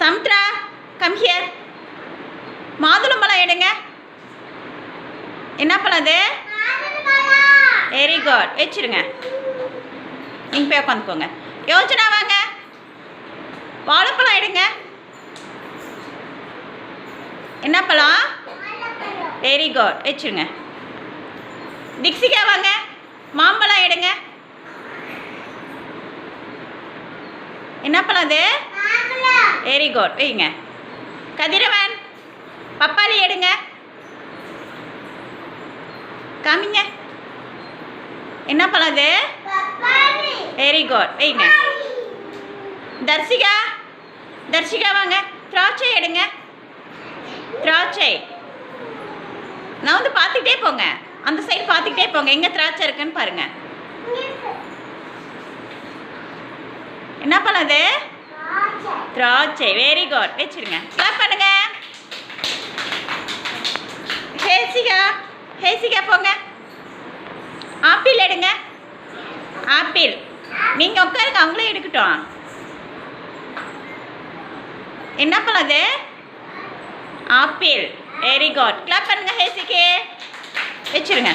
சம்ட்ரா come here மாதுளம்பழம் எடுங்க. என்ன அது? வெரி குட் வச்சிருங்க. நீங்கள் போய் உட்காந்துக்கோங்க யோசனா வாங்க. வாழைப்பழம் எடுங்க. என்ன பழம்? வெரி குட் வச்சிருங்க. டிக்ஸிக்கா வாங்க. மாம்பழம் எடுங்க. என்ன பழம் அது? வெரி குட் வைங்க. கதிரவன் பப்பாளி எடுங்க. காமிங்க. என்ன அது? வெரி குட் வைங்க. தர்சிகா தர்சிகா வாங்க. திராட்சை எடுங்க. திராட்சை. நான் வந்து பார்த்துக்கிட்டே போங்க. அந்த சைடு பார்த்துக்கிட்டே போங்க. எங்கே திராட்சை இருக்குன்னு பாருங்க. என்ன அது? திராட்சை வெரி குட் வச்சிருங்க. கிளாப் பண்ணுங்க. ஹேசிகா ஹேசிகா போங்க. ஆப்பிள் எடுங்க. ஆப்பிள். நீங்கள் உட்காருங்க அவங்களே எடுக்கட்டும். என்ன பழம் அது? ஆப்பிள். வெரி குட் கிளாப் பண்ணுங்க ஹேசிக்கு வச்சிருங்க.